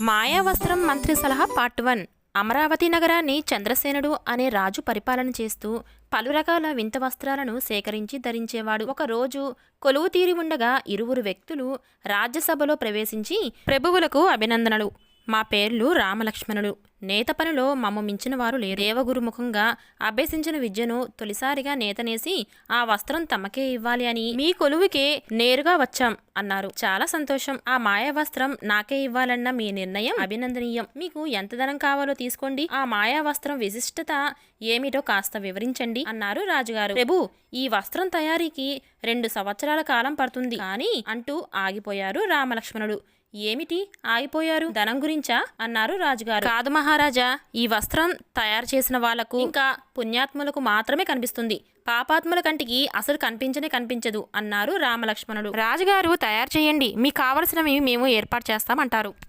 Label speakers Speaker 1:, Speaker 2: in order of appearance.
Speaker 1: మాయావస్త్రం మంత్రి సలహా part one. Amaravati నగరాన్ని చంద్రసేనుడు అనే రాజు పరిపాలన చేస్తూ పలు రకాల వింత వస్త్రాలను సేకరించి ధరించేవాడు. ఒక రోజు కొలువు తీరి ఉండగా ఇరువురు వ్యక్తులు రాజ్యసభలో ప్రవేశించి ప్రభువులకు అభినందనలు. మా పేర్లు రామలక్ష్మణులు. నేత పనిలో మమ్మ మించిన వారు లేరు. దేవగురుముఖంగా అభ్యసించిన విద్యను తొలిసారిగా నేతనేసి ఆ వస్త్రం తమకే ఇవ్వాలి అని మీ కొలువుకే నేరుగా వచ్చాం అన్నారు. చాలా సంతోషం. ఆ మాయా వస్త్రం నాకే ఇవ్వాలన్న మీ నిర్ణయం అభినందనీయం. మీకు ఎంత ధనం కావాలో తీసుకోండి. ఆ మాయా వస్త్రం విశిష్టత ఏమిటో కాస్త వివరించండి అన్నారు రాజుగారు. ప్రభు ఈ వస్త్రం తయారీకి రెండు సంవత్సరాల కాలం పడుతుంది. కానీ అంటూ ఆగిపోయారు రామలక్ష్మణుడు. ఏమిటి? ఆగిపోయారు? ధనం గురించా? అన్నారు రాజుగారు. కాదు మహారాజా ఈ వస్త్రం తయారు చేసిన వాళ్ళకు ఇంకా పుణ్యాత్ములకు మాత్రమే కనిపిస్తుంది. పాపాత్ముల కంటికి అసలు కనిపించనే కనిపించదు అన్నారు రామలక్ష్మణుడు. రాజుగారు తయారు చేయండి. మీకు కావలసినవి మేము ఏర్పాటు చేస్తామంటారు.